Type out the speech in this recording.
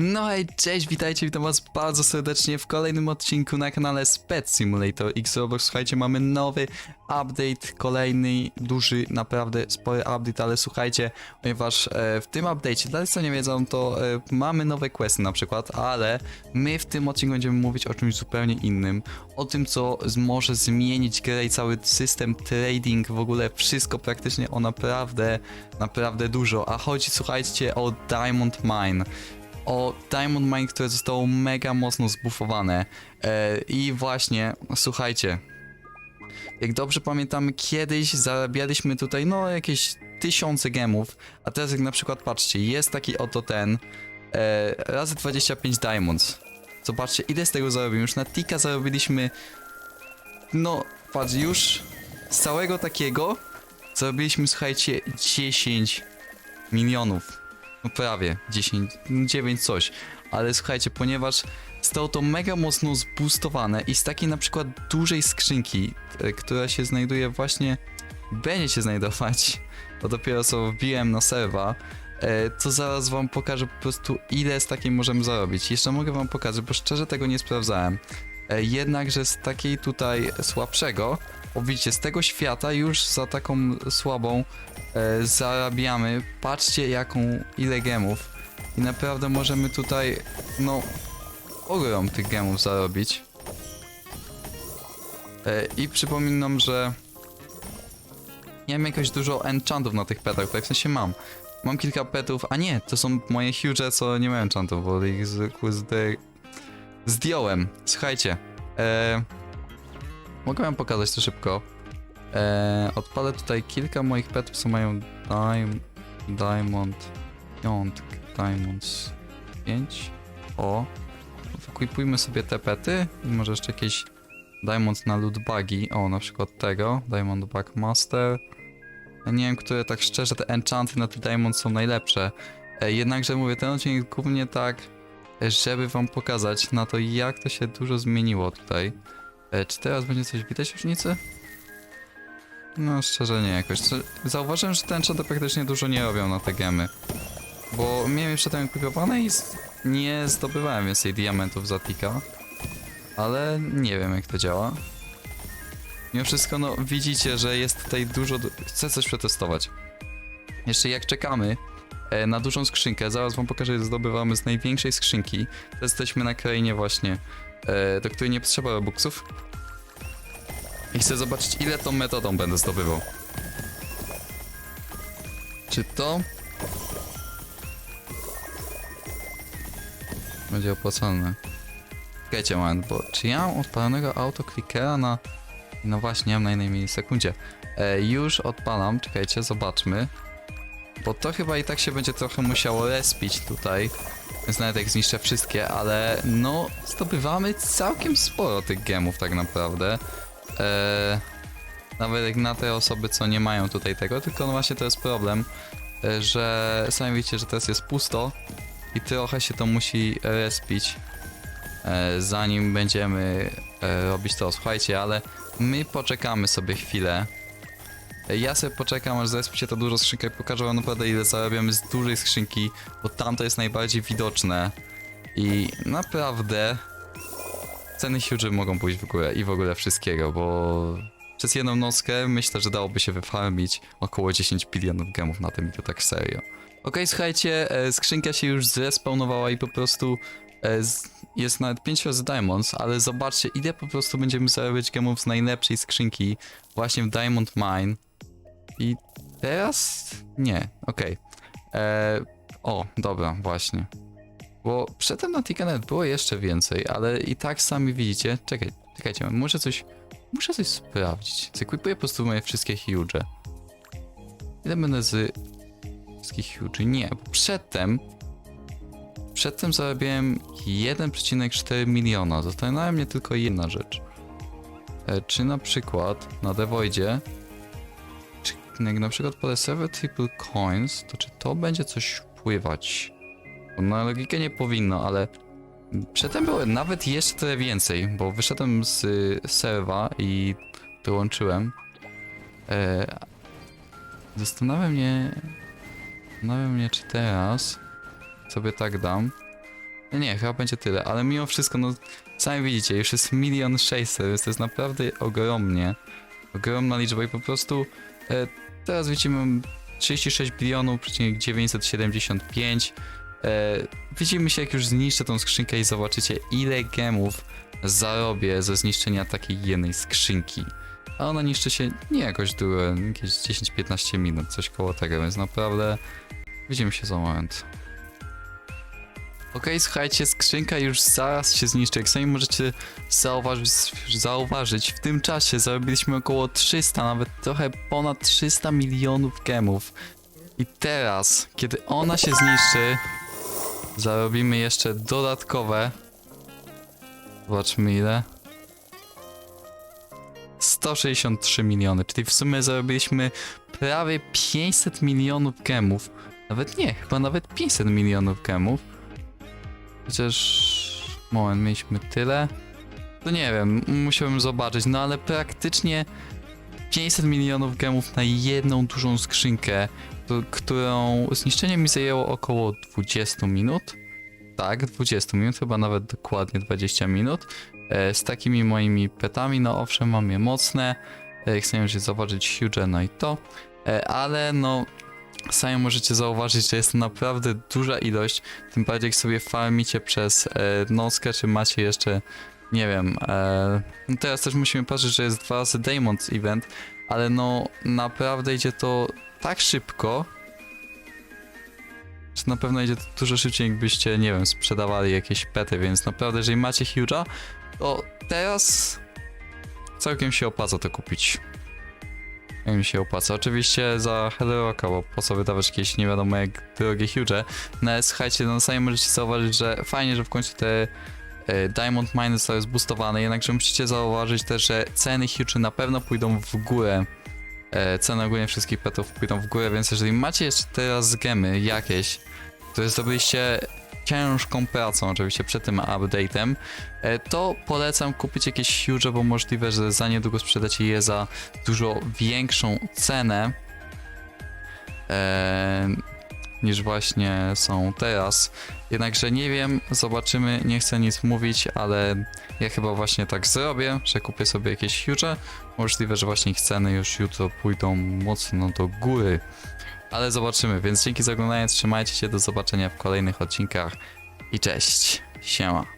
No hej, cześć, witajcie, witam was bardzo serdecznie w kolejnym odcinku na kanale Pet Simulator X Roblox. Słuchajcie, mamy nowy update, kolejny, duży, naprawdę spory update, ale słuchajcie, ponieważ e, w tym update'cie, dla tych co nie wiedzą, to e, mamy nowe questy na przykład, ale my w tym odcinku będziemy mówić o czymś zupełnie innym, o tym co może zmienić grę i cały system trading, w ogóle wszystko praktycznie o naprawdę, naprawdę dużo, a chodzi, słuchajcie, o Diamond Mine o Diamond Mine, które zostało mega mocno zbufowane. E, I właśnie, słuchajcie, jak dobrze pamiętamy, kiedyś zarabialiśmy tutaj, no, jakieś tysiące gemów, a teraz jak na przykład, patrzcie, jest taki oto ten, e, razy 25 diamonds. Zobaczcie, ile z tego zarobiłem. Już na Tika zarobiliśmy, no, patrz, już z całego takiego zarobiliśmy, słuchajcie, 10 milionów. No prawie 10, 9 coś. Ale słuchajcie, ponieważ zostało to mega mocno zboostowane i z takiej na przykład dużej skrzynki, e, która się znajduje właśnie, będzie się znajdować, bo dopiero co wbiłem na serwa, e, to zaraz wam pokażę po prostu ile z takiej możemy zarobić. Jeszcze mogę wam pokazać, bo szczerze tego nie sprawdzałem. E, Jednakże z takiej tutaj słabszego, o widzicie, z tego świata już za taką słabą e, zarabiamy. Patrzcie jaką, ile gemów. I naprawdę możemy tutaj, no, ogrom tych gemów zarobić. E, I przypominam, że nie mam jakoś dużo enchantów na tych petach, tak w sensie mam. Mam kilka petów, a nie, to są moje huge, co nie mają enchantów, bo ich zwykły zde... zdjąłem. Słuchajcie, e, mogę wam pokazać to szybko. E, odpalę tutaj kilka moich petów, co mają dim, Diamond, piątek, Diamonds 5. O, wykupujmy sobie te pety i może jeszcze jakieś Diamonds na loot buggy. O, na przykład tego, Diamond Bug Master. Ja nie wiem, które tak szczerze te enchanty na te Diamond są najlepsze. E, jednakże mówię, ten odcinek głównie tak, e, żeby wam pokazać na to, jak to się dużo zmieniło tutaj. E, czy teraz będzie coś widać różnicy? No, szczerze nie jakoś. Zauważyłem, że enchanty praktycznie dużo nie robią na te gemy. Bo miałem jeszcze tam kupowane i nie zdobywałem więcej diamentów za tika. Ale nie wiem jak to działa. Mimo wszystko, no widzicie, że jest tutaj dużo... Chcę coś przetestować. Jeszcze jak czekamy na dużą skrzynkę, zaraz wam pokażę, że zdobywamy z największej skrzynki. To jesteśmy na krainie właśnie, e, do której nie potrzeba robuxów. I chcę zobaczyć, ile tą metodą będę zdobywał. Czy to będzie opłacalne? Czekajcie moment, bo czy ja mam odpalonego autoklikera na... No właśnie, mam na jednej milisekundzie. E, już odpalam, czekajcie, zobaczmy. Bo to chyba i tak się będzie trochę musiało respić tutaj. Więc nawet jak zniszczę wszystkie, ale no zdobywamy całkiem sporo tych gemów tak naprawdę. E, nawet jak na te osoby, co nie mają tutaj tego, tylko no właśnie to jest problem, e, że sami widzicie, że teraz jest pusto i trochę się to musi respić e, zanim będziemy e, robić to. Słuchajcie, ale my poczekamy sobie chwilę. Ja sobie poczekam, aż zrespi się to dużo skrzynka i pokażę wam naprawdę ile zarabiamy z dużej skrzynki, bo tam to jest najbardziej widoczne. I naprawdę ceny huge mogą pójść w górę i w ogóle wszystkiego, bo przez jedną nockę myślę, że dałoby się wyfarmić około 10 bilionów gemów na tym i to tak serio. Okej, słuchajcie, e, skrzynka się już zrespawnowała i po prostu e, jest nawet 5 razy diamonds, ale zobaczcie ile po prostu będziemy zarabiać gemów z najlepszej skrzynki właśnie w Diamond Mine. I teraz nie, okej. E, O, dobra, właśnie. Bo przedtem na Tikanet było jeszcze więcej, ale i tak sami widzicie. Czekaj, czekajcie, muszę coś. Muszę coś sprawdzić. Zekwipuję po prostu moje wszystkie huge. Ile będę z wszystkich huge? Nie, bo przedtem. Przedtem zarabiałem 1,4 miliona. Zastanawia mnie tylko jedna rzecz. E, czy na przykład na Devoidzie jak na przykład po server triple coins, to czy to będzie coś wpływać? Bo na logikę nie powinno, ale przedtem było nawet jeszcze więcej, bo wyszedłem z y, serwa i dołączyłem. E, zastanawia mnie, zastanawia mnie, czy teraz sobie tak dam. Nie, chyba będzie tyle, ale mimo wszystko, no sami widzicie, już jest milion sześćset, więc to jest naprawdę ogromnie, ogromna liczba i po prostu e, teraz widzimy 36 bilionów, przecinek 975. E, widzimy się jak już zniszczę tą skrzynkę i zobaczycie ile gemów zarobię ze zniszczenia takiej jednej skrzynki. A ona niszczy się nie jakoś długo, jakieś 10-15 minut, coś koło tego, więc naprawdę widzimy się za moment. Okej, słuchajcie, skrzynka już zaraz się zniszczy. Jak sami możecie zauważyć, zauważyć, w tym czasie zarobiliśmy około 300, nawet trochę ponad 300 milionów gemów. I teraz, kiedy ona się zniszczy, zarobimy jeszcze dodatkowe. Zobaczmy ile. 163 miliony, czyli w sumie zarobiliśmy prawie 500 milionów gemów. Nawet nie, chyba nawet 500 milionów gemów. Chociaż. Moment, mieliśmy tyle. To nie wiem, musiałbym zobaczyć, no ale praktycznie 500 milionów gemów na jedną dużą skrzynkę, którą zniszczenie mi zajęło około 20 minut. Tak, 20 minut, chyba nawet dokładnie 20 minut. E, z takimi moimi petami, no owszem, mam je mocne. E, chcę je zobaczyć huge, no i to. E, ale no, sami możecie zauważyć, że jest to naprawdę duża ilość. Tym bardziej jak sobie farmicie przez e, czy macie jeszcze, nie wiem, e, no teraz też musimy patrzeć, że jest dwa razy Diamond Event, ale no naprawdę idzie to tak szybko, że na pewno idzie to dużo szybciej, jakbyście, nie wiem, sprzedawali jakieś pety, więc naprawdę, jeżeli macie huge'a, to teraz całkiem się opłaca to kupić. Jak mi się opłaca. Oczywiście za Hello Rocka, bo po co wydawać jakieś nie wiadomo jak drogie huge. No ale słuchajcie, no sami możecie zauważyć, że fajnie, że w końcu te e, Diamond Mine zostały zboostowane, jednakże musicie zauważyć też, że ceny huge na pewno pójdą w górę. E, ceny ogólnie wszystkich petów pójdą w górę, więc jeżeli macie jeszcze teraz gemy jakieś, które zdobyliście ciężką pracą oczywiście przed tym update'em, e, to polecam kupić jakieś huge, bo możliwe, że za niedługo sprzedacie je za dużo większą cenę e, niż właśnie są teraz. Jednakże nie wiem, zobaczymy, nie chcę nic mówić, ale ja chyba właśnie tak zrobię, że kupię sobie jakieś huge. Możliwe, że właśnie ich ceny już jutro pójdą mocno do góry. Ale zobaczymy, więc dzięki za oglądanie, trzymajcie się, do zobaczenia w kolejnych odcinkach i cześć, siema.